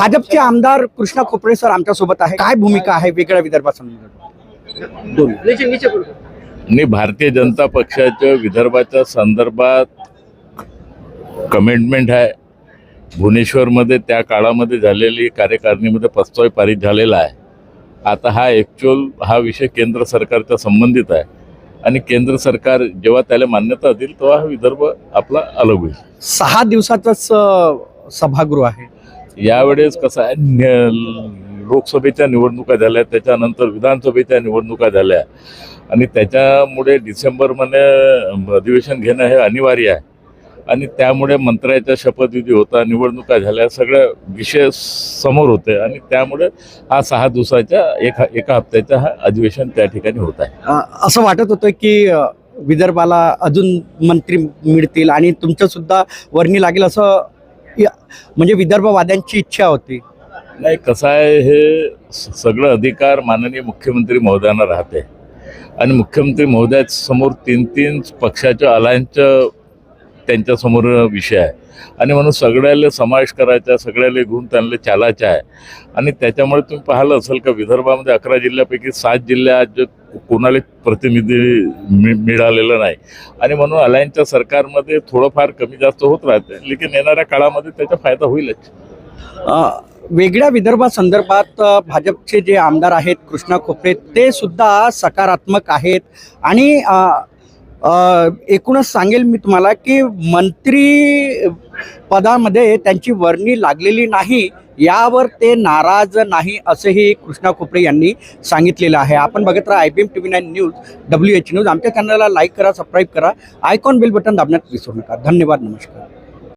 भाजपचे आमदार कृष्णा खोपडे सर आमच्यासोबत आहे. काय भूमिका आहे वेगळ्या विदर्भासंदर्भात दोन. आणि भारतीय जनता पक्षाच्या विदर्भाच्या संदर्भात कमिटमेंट आहे. भुवनेश्वरमध्ये त्या काळामध्ये झालेली कार्यकारिणीमध्ये प्रस्ताव पारित झालेला आहे. आता हा ॲक्च्युअल हा विषय केंद्र सरकारच्या संबंधित आहे. आणि केंद्र सरकार जेव्हा त्याला मान्यता देईल तेव्हा हा विदर्भ आपला अलग होईल. सहा दिवसाचंच सभागृह आहे. यावेळेस कसं आहे लोकसभेच्या निवडणुका झाल्या त्याच्यानंतर विधानसभेच्या निवडणुका झाल्या. आणि त्याच्यामुळे डिसेंबरमध्ये अधिवेशन घेणं हे अनिवार्य आहे. आणि त्यामुळे मंत्र्याचा शपथविधी होता निवडणुका झाल्या सगळ्या विषय समोर होते. आणि त्यामुळे हा सहा दिवसाच्या एका एका हप्त्याचा हा अधिवेशन त्या ठिकाणी होत आहे. असं वाटत होतं की विदर्भाला अजून मंत्री मिळतील आणि तुमचं सुद्धा वर्णी लागेल असं या- म्हणजे विदर्भवाद्यांची इच्छा होती. नाही कसं आहे हे स- सगळं अधिकार माननीय मुख्यमंत्री महोदयांना राहते. आणि मुख्यमंत्री महोदया समोर तीन तीन पक्षाच्या अलायन्सच्या त्यांच्यासमोर विषय आहे. आणि म्हणून सगळ्याला समावेश करायचा सगळ्याला घेऊन त्यांना चालायचं आहे. आणि त्याच्यामुळे तुम्ही पाहिलं असेल का विदर्भामध्ये अकरा जिल्ह्यापैकी सात जिल्ह्यात जे कोणाला प्रतिनिधी मि मिळालेलं नाही. आणि म्हणून अलायन्सच्या सरकारमध्ये थोडंफार कमी जास्त होत राहते. लेकिन येणाऱ्या काळामध्ये त्याचा फायदा होईलच. वेगळ्या विदर्भासंदर्भात संदर्भात भाजपचे जे आमदार आहेत कृष्णा खोपरे ते सुद्धा सकारात्मक आहेत. आणि एकूणच सांगेल मी तुम्हाला की मंत्री पदामध्ये त्यांची वर्णी लागलेली नाही यावर ते नाराज नाही असंही कृष्णा खोपडे यांनी सांगितलेलं आहे. आपण बघत राहा I B M T V nine news W H news आमच्या चॅनलला लाईक करा सबस्क्राईब करा. आयकॉन बेल बटन दाबण्यात विसरू नका. धन्यवाद नमस्कार.